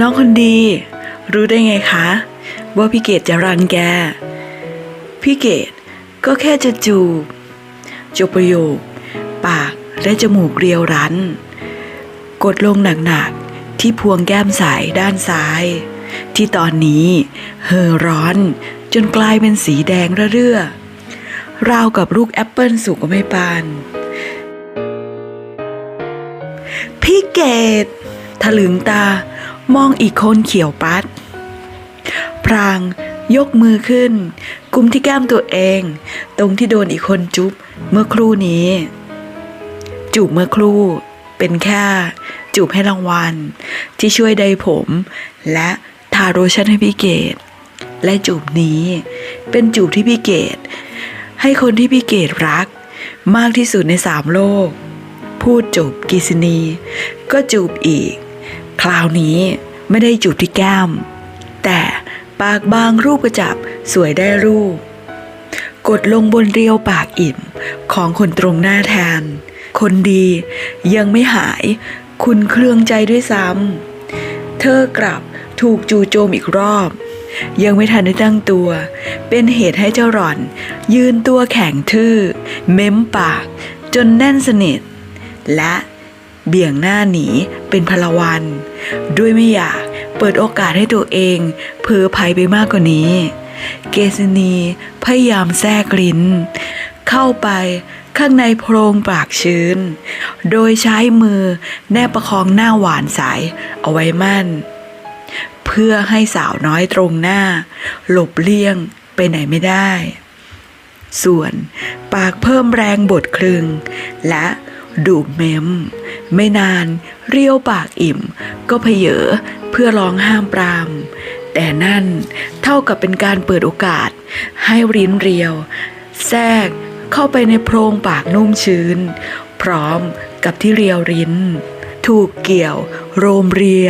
น้องคนดี รู้ได้ไงคะ ว่าพี่เกดจะรังแก พี่เกดก็แค่จะจูบจบประโยค ปากและจมูกเรียวรั้น กดลงหนักๆ ที่พวงแก้มสายด้านซ้าย ที่ตอนนี้เห่อร้อนจนกลายเป็นสีแดงระเรื่อ ราวกับลูกแอปเปิลสุกไม่ปาน พี่เกดถลึงตา มองอีกคนเขียวปัด พรางยกมือขึ้น กุมที่แก้มตัวเอง ตรงที่โดนอีกคนจุ๊บเมื่อครู่นี้ จูบเมื่อครู่ เป็นแค่จูบให้รางวัล ที่ช่วยใดผม และทาโรชั่นให้พี่เกดและจูบนี้ เป็นจูบที่พี่เกดให้คนที่พี่เกดรัก มากที่สุดในสามโลก พูดจูบกิษณีก็จูบอีก คราวนี้ไม่ได้จูบที่แก้ม แต่ปากบางรูปกระจับสวยได้รูป กดลงบนเรียวปากอิ่มของคนตรงหน้าแทน คนดียังไม่หาย คุณเครื่องใจด้วยซ้ำ เธอกลับถูกจู่โจมอีกรอบ ยังไม่ทันได้ตั้งตัว เป็นเหตุให้เจ้าหล่อน ยืนตัวแข็งทื่อ เม้มปากจนแน่นสนิท และ เบี่ยงหน้าหนีเป็นพลวัน ด้วยไม่อยากเปิดโอกาสให้ตัวเองเผลอภัยไปมากกว่านี้ เกษณีพยายามแทรกลิ้น เข้าไปข้างในโพรงปากชื้น โดยใช้มือแนบประคองหน้าหวานใสเอาไว้มั่น เพื่อให้สาวน้อยตรงหน้า หลบเลี่ยงไปไหนไม่ได้ ส่วนปากเพิ่มแรงบดคลึง และดูดเม้ม ไม่นานเรียวปากอิ่ม ก็เพเยอเพื่อร้องห้ามปราม แต่นั่นเท่ากับเป็นการเปิดโอกาส ให้ริ้นเรียว แทรกเข้าไปในโพรงปากนุ่มชื้น พร้อมกับที่เรียวริ้น ถูกเกี่ยว โรมเรีย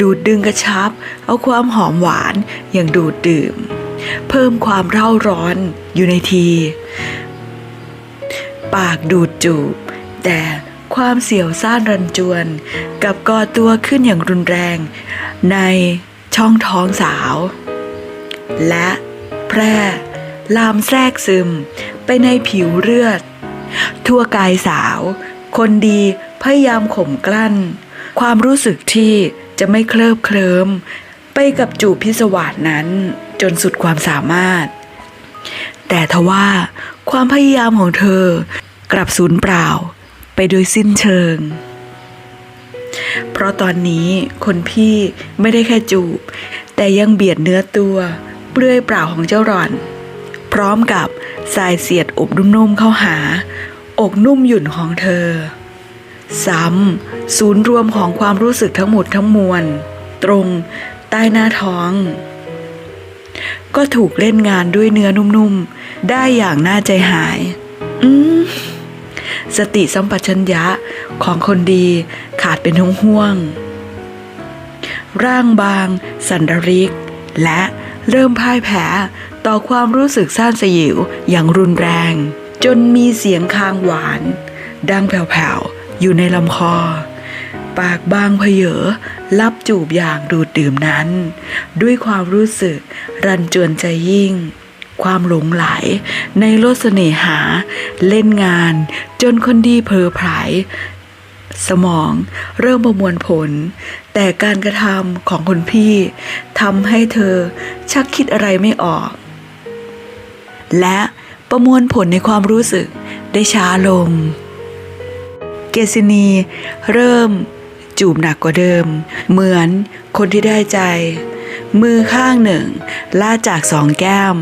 ดูดดึงกระชับ เอาความหอมหวานอย่างดูดดื่ม เพิ่มความเร่าร้อนอยู่ในที ปากดูดจูบ แต่ ความเสียวซ่านรันจวนกับก่อตัวขึ้นอย่างรุนแรง ในช่องท้องสาว และแพร่ลามแทรกซึมไปในผิวเลือด ทั่วกายสาว คนดีพยายามข่มกลั้น ความรู้สึกที่จะไม่เคลิบเคลิ้มไปกับจูบพิศวาสนั้นจนสุดความสามารถ แต่ทว่าความพยายามของเธอกลับสูญเปล่า ไปโดยสิ้นเชิง เพราะตอนนี้คนพี่ไม่ได้แค่จูบ แต่ยังเบียดเนื้อตัว เปลือยเปล่าของเจ้าหล่อน พร้อมกับสายเสียดอบนุ่มๆเข้าหา อกนุ่มหยุ่นของเธอ ซ้ำศูนย์รวมของความรู้สึกทั้งหมดทั้งมวล ตรงใต้หน้าท้อง ก็ถูกเล่นงานด้วยเนื้อนุ่มๆ ได้อย่างน่าใจหาย อืม สติสัมปชัญญะของคนดีขาดเป็นห่วงห่วง ร่างบาง สันดริก และเริ่มพ่ายแพ้ต่อความรู้สึกซ่านสยิวอย่างรุนแรง จนมีเสียงคางหวาน ดังแผ่วๆ อยู่ในลำคอ ปากบางเพเยอรับจูบอย่างดูดดื่มนั้น ด้วยความรู้สึกรันจวนใจยิ่ง ความหลงไหล ในรสเสน่หา เล่นงาน จนคนดีเพลอไผลสมองเริ่มประมวลผล แต่การกระทำของคนพี่ทำให้เธอชักคิดอะไรไม่ออก และประมวลผลในความรู้สึกได้ช้าลง เกษินีเริ่มจูบหนักกว่าเดิม เหมือนคนที่ได้ใจ มือข้างหนึ่งล่าจากสองแก้ม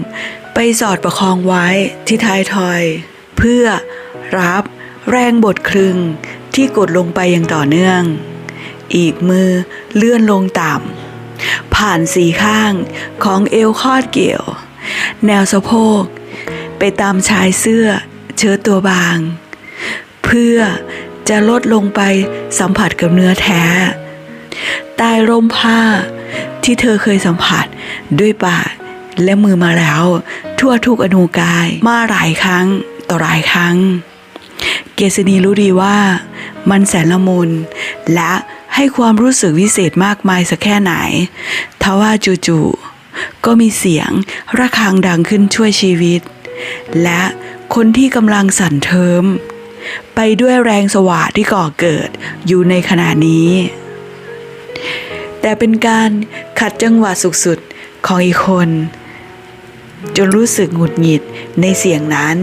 ไปสอดประคองไว้ที่ท้ายทอย เพื่อรับแรงบดคลึงที่กดลงไปอย่างต่อเนื่อง อีกมือเลื่อนลงต่ำ ผ่านสีข้างของเอวคอดเกี่ยว แนวสะโพก ไปตามชายเสื้อเชิ้ตตัวบาง เพื่อจะลดลงไปสัมผัสกับเนื้อแท้ใต้ร่มผ้าที่เธอเคยสัมผัสด้วยปาก และมือมาแล้ว ทั่วทุกอนูกายมาหลายครั้งต่อหลายครั้ง เกษณีรู้ดีว่ามันแสนละมุนและให้ความรู้สึกวิเศษมากมายสักแค่ไหน ทว่าจู่ๆก็มีเสียงระฆังดังขึ้นช่วยชีวิต และคนที่กำลังสั่นเทิม ไปด้วยแรงสวาดที่ก่อเกิดอยู่ในขณะนี้ แต่เป็นการขัดจังหวะสุดๆของอีกคน จนรู้สึกหงุดหงิดในเสียงนั้น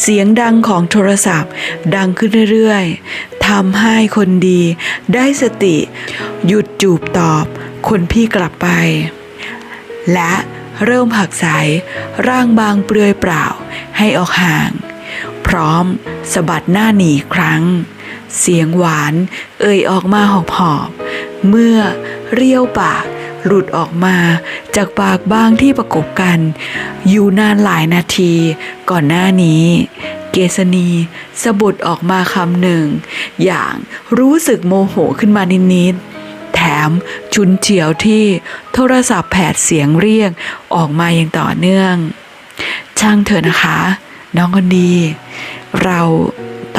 เสียงดังของโทรศัพท์ดังขึ้นเรื่อยๆทำให้คนดีได้สติ หยุดจูบตอบ คนพี่กลับไป และเริ่มผักใสร่างบางเปลือยเปล่าให้ออกห่าง พร้อมสะบัดหน้าหนีครั้ง เสียงหวานเอ่ยออกมาหอบหอบๆเมื่อเรียวปาก หลุดออกมาจากปากบางที่ประกบกัน อยู่นานหลายนาที ก่อนหน้านี้ เกษณีสะบุดออกมาคำหนึ่ง อย่างรู้สึกโมโหขึ้นมานิดๆแถมชุนเฉียวที่โทรศัพท์แผดเสียงเรียกออกมาอย่างต่อเนื่อง ช่างเถอะนะคะ น้องคนดี เรา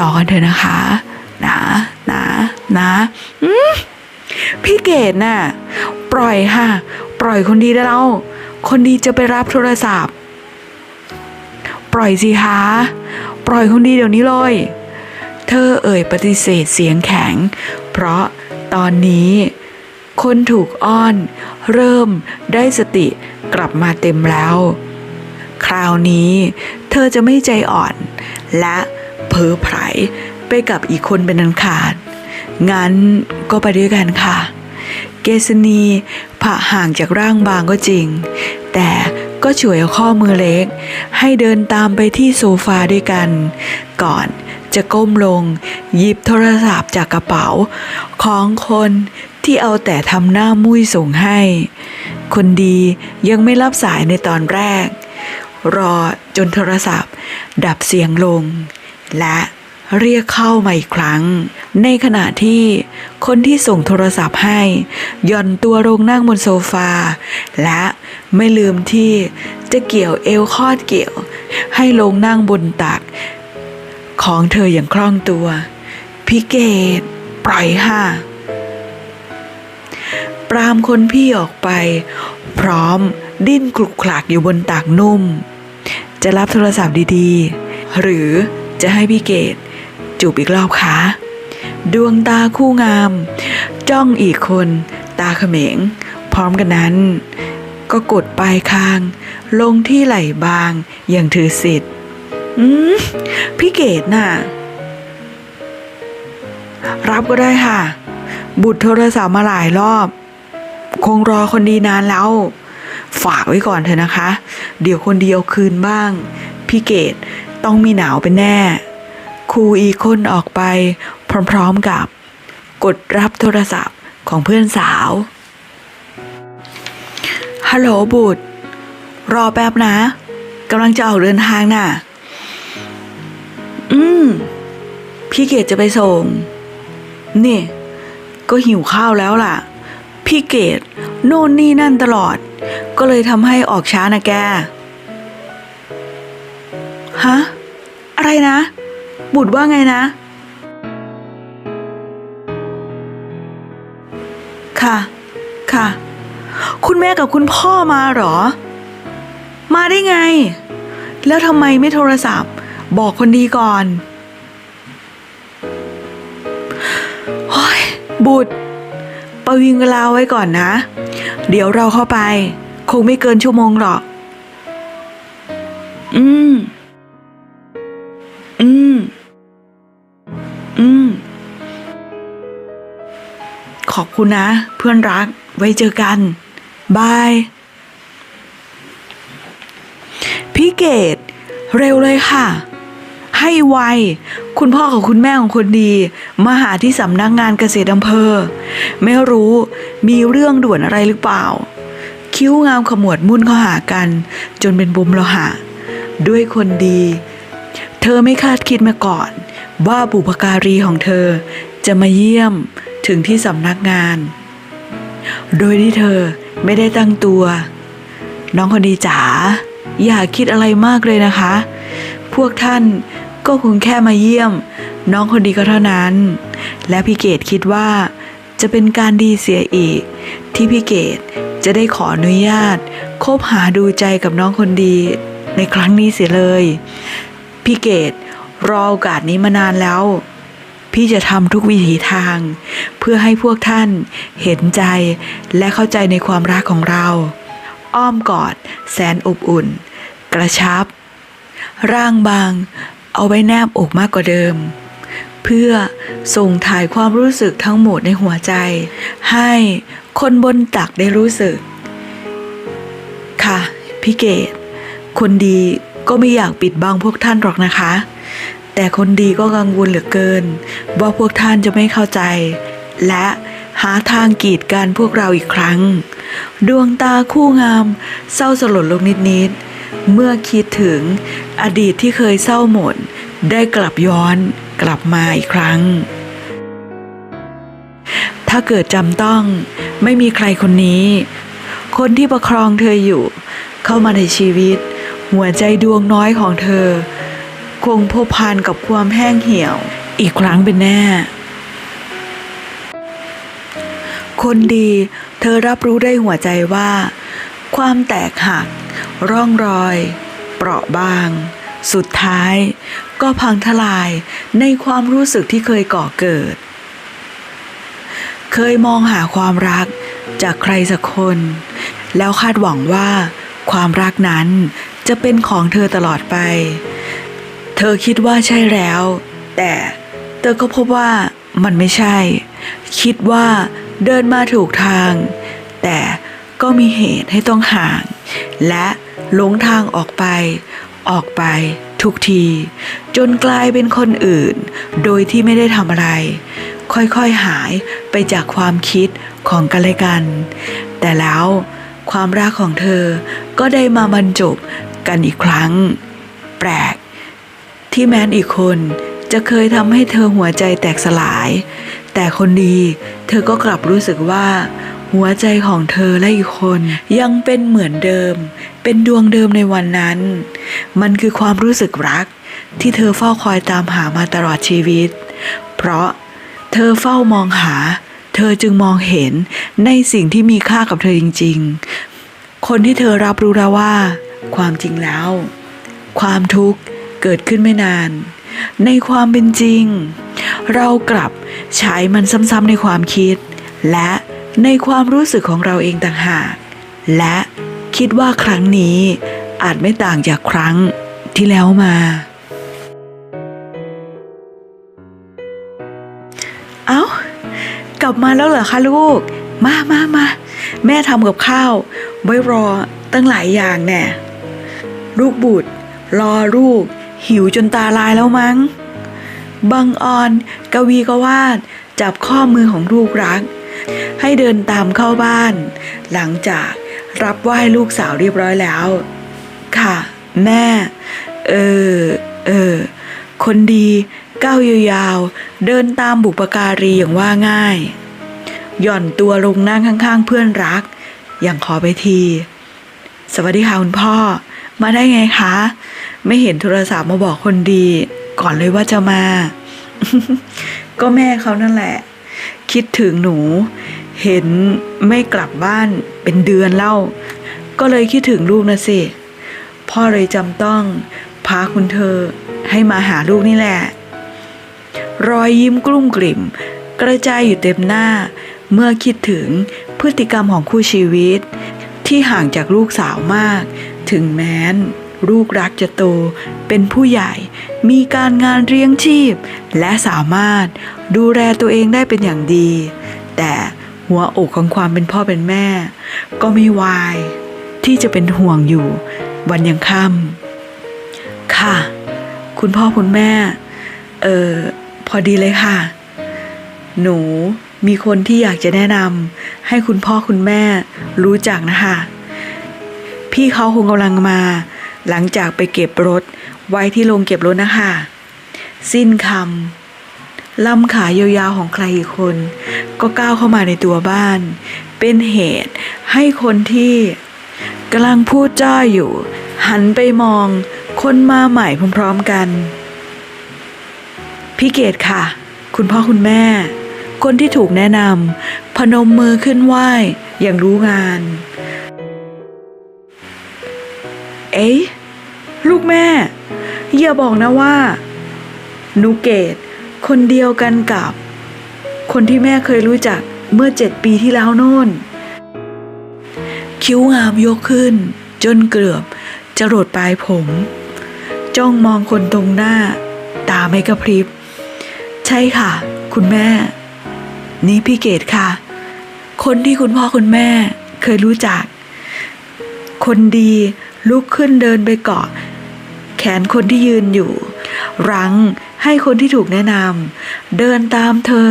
ต่อกันเถอะนะคะนะนะนะพี่เกดน่ะ ปล่อยค่ะ ปล่อยคนดีได้แล้ว คนดีจะไปรับโทรศัพท์ ปล่อยสิคะปล่อยคนดีเดี๋ยวนี้เลย เธอเอ่ยปฏิเสธเสียงแข็ง เพราะตอนนี้ คนถูกอ้อน เริ่มได้สติกลับมาเต็มแล้ว คราวนี้เธอจะไม่ใจอ่อน และเพ้อไผลไปกับอีกคนเป็นอันขาด งั้นก็ไปด้วยกันค่ะ เกษณีผ่าห่างจากร่างบางก็จริง แต่ก็ช่วยเอาข้อมือเล็ก ให้เดินตามไปที่โซฟาด้วยกัน ก่อนจะก้มลง หยิบโทรศัพท์จากกระเป๋า ของคนที่เอาแต่ทำหน้ามุ้ยส่งให้ คนดียังไม่รับสายในตอนแรก รอจนโทรศัพท์ ดับเสียงลง และ เรียกเข้ามาอีกครั้ง ในขณะที่คนที่ส่งโทรศัพท์ให้หย่อนตัวลงนั่งบนโซฟา และไม่ลืมที่จะเกี่ยวเอวคอดเกี่ยว ให้ลงนั่งบนตัก ของเธออย่างคล่องตัวพี่เกดปล่อยค่ะ ปรามคนพี่ออกไป พร้อมดิ้นคลุกคลักอยู่บนตักนุ่ม จะรับโทรศัพท์ดีๆ หรือจะให้พี่เกด จูบอีกรอบคะดวงตาคู่งาม จ้องอีกคน ตาเขม็ง พร้อมกันนั้น ก็กดปลายคาง ลงที่ไหล่บางอย่างถือสิทธิ์อืมพี่เกดน่ะ รับก็ได้ค่ะ บุตรโทรศัพท์มาหลายรอบ คงรอคนดีนานแล้ว ฝากไว้ก่อนเถอะนะคะ เดี๋ยวคนเดียวคืนบ้าง พี่เกดต้องมีหนาวเป็นแน่ รูอีกคนออกไปพร้อมๆกับ กดรับโทรศัพท์ของเพื่อนสาว ฮัลโหลบุตร รอแป๊บนะกำลังจะออกเดินทางน่ะ อืม พี่เกดจะไปส่ง นี่ ก็หิวข้าวแล้วล่ะ พี่เกดโน่นนี่นั่นตลอด ก็เลยทำให้ออกช้านะแก ฮะ อะไรนะ บุตรว่าไงนะ ค่ะ ค่ะ คุณแม่กับคุณพ่อมาหรอ มาได้ไง แล้วทำไมไม่โทรศัพท์ บอกคนดีก่อนโอ้ยบุตร ประวิงเวลาไว้ก่อนนะ เดี๋ยวเราเข้าไป คงไม่เกินชั่วโมงหรอก อืม ขอบคุณนะ เพื่อนรักไว้เจอกัน บาย พี่เกดเร็วเลยค่ะ ให้ไว คุณพ่อกับคุณแม่ของคนดี มาหาที่สำนักงานเกษตรอำเภอ ไม่รู้มีเรื่องด่วนอะไรหรือเปล่า คิ้วงามขมวดมุ่นเข้าหากัน จนเป็นบุมโลหะ ด้วยคนดี เธอไม่คาดคิดมาก่อน ว่าบุพการีของเธอจะมาเยี่ยม ถึงที่สำนักงาน โดยที่เธอไม่ได้ตั้งตัว น้องคนดีจ๋าอย่าคิดอะไรมากเลยนะคะ พวกท่านก็คงแค่มาเยี่ยม น้องคนดีก็เท่านั้น และพี่เกดคิดว่าจะเป็นการดีเสียอีก ที่พี่เกดจะได้ขออนุญาต คบหาดูใจกับน้องคนดีในครั้งนี้เสียเลย พี่เกดรอโอกาสนี้มานานแล้ว พี่จะทำทุกวิถีทาง เพื่อให้พวกท่านเห็นใจและเข้าใจในความรักของเรา อ้อมกอด แสนอบอุ่น กระชับ ร่างบาง เอาไว้แนบอกมากกว่าเดิม เพื่อส่งถ่ายความรู้สึกทั้งหมดในหัวใจ ให้คนบนตักได้รู้สึก ค่ะพี่เกดคนดีก็ไม่อยากปิดบังพวกท่านหรอกนะคะ แต่คนดีก็กังวลเหลือเกิน ว่าพวกท่านจะไม่เข้าใจ และหาทางกีดกันพวกเราอีกครั้ง ดวงตาคู่งาม เศร้าสลดลงนิดๆเมื่อคิดถึงอดีตที่เคยเศร้าหมด ได้กลับย้อนกลับมาอีกครั้ง ถ้าเกิดจำต้องไม่มีใครคนนี้ คนที่ประครองเธออยู่ เข้ามาในชีวิต หัวใจดวงน้อยของเธอ คงพบพานกับความแห้งเหี่ยว อีกครั้งเป็นแน่ คนดีเธอรับรู้ได้หัวใจว่า ความแตกหัก ร่องรอย เปราะบาง สุดท้ายก็พังทลายในความรู้สึกที่เคยก่อเกิด เคยมองหาความรักจากใครสักคน แล้วคาดหวังว่า ความรักนั้นจะเป็นของเธอตลอดไป เธอคิดว่าใช่แล้ว แต่เธอก็พบว่ามันไม่ใช่ คิดว่าเดินมาถูกทาง แต่ก็มีเหตุให้ต้องห่าง และหลงทางออกไป ออกไปทุกที จนกลายเป็นคนอื่น โดยที่ไม่ได้ทำอะไร ค่อยๆหายไปจากความคิดของกันและกัน แต่แล้วความรักของเธอก็ได้มาบรรจบกันอีกครั้ง แปลก ที่แมนอีกคนจะเคยทำให้เธอหัวใจแตกสลาย แต่คนดีเธอก็กลับรู้สึกว่า หัวใจของเธอและอีกคน ยังเป็นเหมือนเดิม เป็นดวงเดิมในวันนั้น มันคือความรู้สึกรัก ที่เธอเฝ้าคอยตามหามาตลอดชีวิต เพราะเธอเฝ้ามองหา เธอจึงมองเห็นในสิ่งที่มีค่ากับเธอจริง ๆ คนที่เธอรับรู้แล้วว่า ความจริงแล้ว ความทุกข์ เกิดขึ้นไม่นาน ในความเป็นจริง เรากลับใช้มันซ้ำๆในความคิด และในความรู้สึกของเราเองต่างหาก และคิดว่าครั้งนี้อาจไม่ต่างจากครั้งที่แล้วมา เอา้ากลับมาแล้วเหรอคะลูก มามามาแม่ทำกับข้าว ไว้รอตั้งหลายอย่างแน่ลูกบุตร รอลูก หิวจนตาลายแล้วมั้ง บังออนกวีก็วาดจับข้อมือของลูกรัก ให้เดินตามเข้าบ้าน หลังจากรับไหว้ลูกสาวเรียบร้อยแล้ว ค่ะ แม่ เออ เออ คนดีก้าวยาวๆ เดินตามบุปการีอย่างว่าง่าย หย่อนตัวลงนั่งข้างๆ เพื่อนรัก อย่างขอไปที สวัสดีค่ะคุณพ่อ มาได้ไงคะ ไม่เห็นโทรศัพท์มาบอกคนดี ก่อนเลยว่าจะมา ก็แม่เขานั่นแหละ คิดถึงหนู เห็นไม่กลับบ้านเป็นเดือนเล่า ก็เลยคิดถึงลูกนะสิ พ่อเลยจำต้อง พาคุณเธอให้มาหาลูกนี่แหละ รอยยิ้มกลุ้มกลิ่ม กระจายอยู่เต็มหน้า เมื่อคิดถึงพฤติกรรมของคู่ชีวิต ที่ห่างจากลูกสาวมาก ถึงแม้น ลูกรักจะโต เป็นผู้ใหญ่ มีการงานเลี้ยงชีพ และสามารถดูแลตัวเองได้เป็นอย่างดี แต่หัวอกของความเป็นพ่อเป็นแม่ ก็ไม่วาย ที่จะเป็นห่วงอยู่ วันยังค่ำค่ะ คุณพ่อคุณแม่ เออพอดีเลยค่ะ หนูมีคนที่อยากจะแนะนำให้คุณพ่อคุณแม่รู้จักนะคะ พี่เขาคงกำลังมา หลังจากไปเก็บรถไว้ที่โรงเก็บรถนะคะ สิ้นคำลำขายาวๆของใครอีกคน ก็ก้าวเข้ามาในตัวบ้าน เป็นเหตุให้คนที่กำลังพูดจ้าอยู่ หันไปมองคนมาใหม่พร้อมๆกันพี่เกดค่ะ คุณพ่อคุณแม่ คนที่ถูกแนะนำพนมมือขึ้นไหว้อย่างรู้งาน เอ๊ะ ลูกแม่ อย่าบอกนะว่า นูเกต คนเดียวกันกับ คนที่แม่เคยรู้จักเมื่อเจ็ดปีที่แล้วโน่น คิ้วงามยกขึ้น จนเกือบจะรดปลายผม จ้องมองคนตรงหน้า ตาไม่กระพริบ ใช่ค่ะ คุณแม่ นี่พี่เกดค่ะ คนที่คุณพ่อคุณแม่เคยรู้จัก คนดี ลุกขึ้นเดินไปเกาะ แขนคนที่ยืนอยู่ รั้งให้คนที่ถูกแนะนำเดินตามเธอ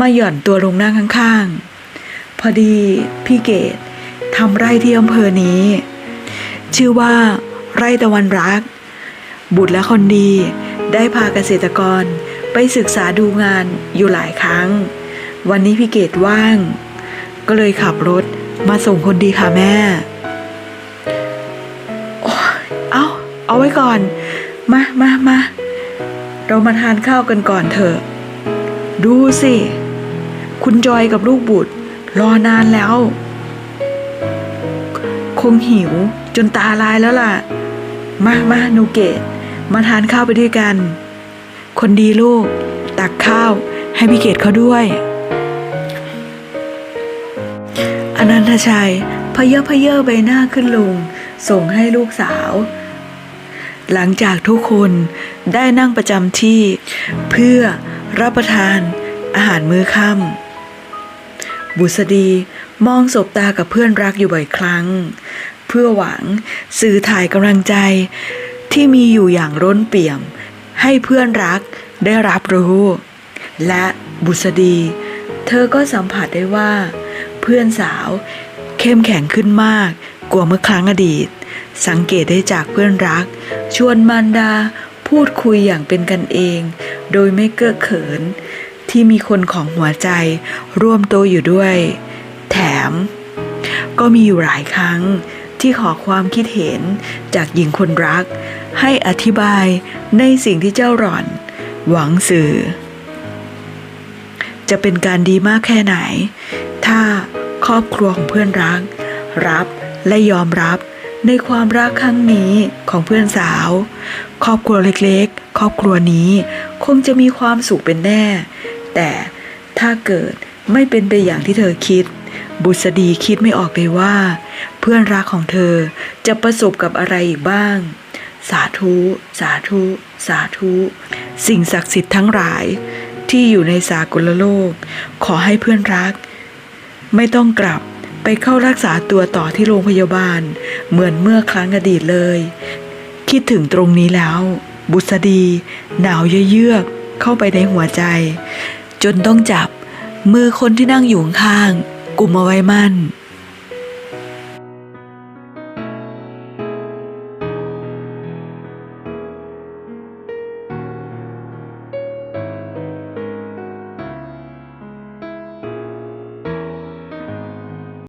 มาหย่อนตัวลงนั่งข้างๆ พอดีพี่เกดทำไร่ที่อำเภอนี้ ชื่อว่าไร่ตะวันรัก บุตรและคนดีได้พาเกษตรกรไปศึกษาดูงานอยู่หลายครั้ง วันนี้พี่เกดว่าง ก็เลยขับรถมาส่งคนดีค่ะแม่ เอาไว้ก่อน มามามาเรามาทานข้าวกันก่อนเถอะ ดูสิ คุณจอยกับลูกบุตร รอนานแล้ว คงหิวจนตาลายแล้วล่ะ มามาหนูเกดมาทานข้าวไปด้วยกัน คนดีลูก ตักข้าวให้พี่เกดเขาด้วยอนันทชัยพเยอะพเยอะใบหน้าขึ้นลง ส่งให้ลูกสาว หลังจากทุกคนได้นั่งประจำที่ เพื่อรับประทานอาหารมื้อค่ำบุษดีมองสบตากับเพื่อนรักอยู่บ่อยครั้ง เพื่อหวังสื่อถ่ายกำลังใจที่มีอยู่อย่างร้นเปี่ยม ให้เพื่อนรักได้รับรู้ และบุษดี เธอก็สัมผัสได้ว่า เพื่อนสาวเข้มแข็งขึ้นมากกว่าเมื่อครั้งอดีต สังเกตได้จากเพื่อนรัก ชวนมารดาพูดคุยอย่างเป็นกันเอง โดยไม่เก้อเขิน ที่มีคนของหัวใจร่วมโตอยู่ด้วย แถม ก็มีอยู่หลายครั้งที่ขอความคิดเห็นจากหญิงคนรัก ให้อธิบายในสิ่งที่เจ้าหล่อน หวังสื่อ จะเป็นการดีมากแค่ไหน ถ้าครอบครัวของเพื่อนรัก รับและยอมรับ ในความรักครั้งนี้ของเพื่อนสาว ครอบครัวเล็กๆ ครอบครัวนี้คงจะมีความสุขเป็นแน่ แต่ถ้าเกิดไม่เป็นไปอย่างที่เธอคิด บุษดีคิดไม่ออกเลยว่า เพื่อนรักของเธอจะประสบกับอะไรอีกบ้าง สาธุ สาธุ สาธุ สิ่งศักดิ์สิทธิ์ทั้งหลาย ที่อยู่ในสากลโลก ขอให้เพื่อนรัก ไม่ต้องกลับ ไปเข้ารักษาตัวต่อที่โรงพยาบาล เหมือนเมื่อครั้งอดีตเลย คิดถึงตรงนี้แล้ว บุษดี หนาวเยือกเข้าไปในหัวใจ จนต้องจับ มือคนที่นั่งอยู่ข้างๆกุมเอาไว้มั่น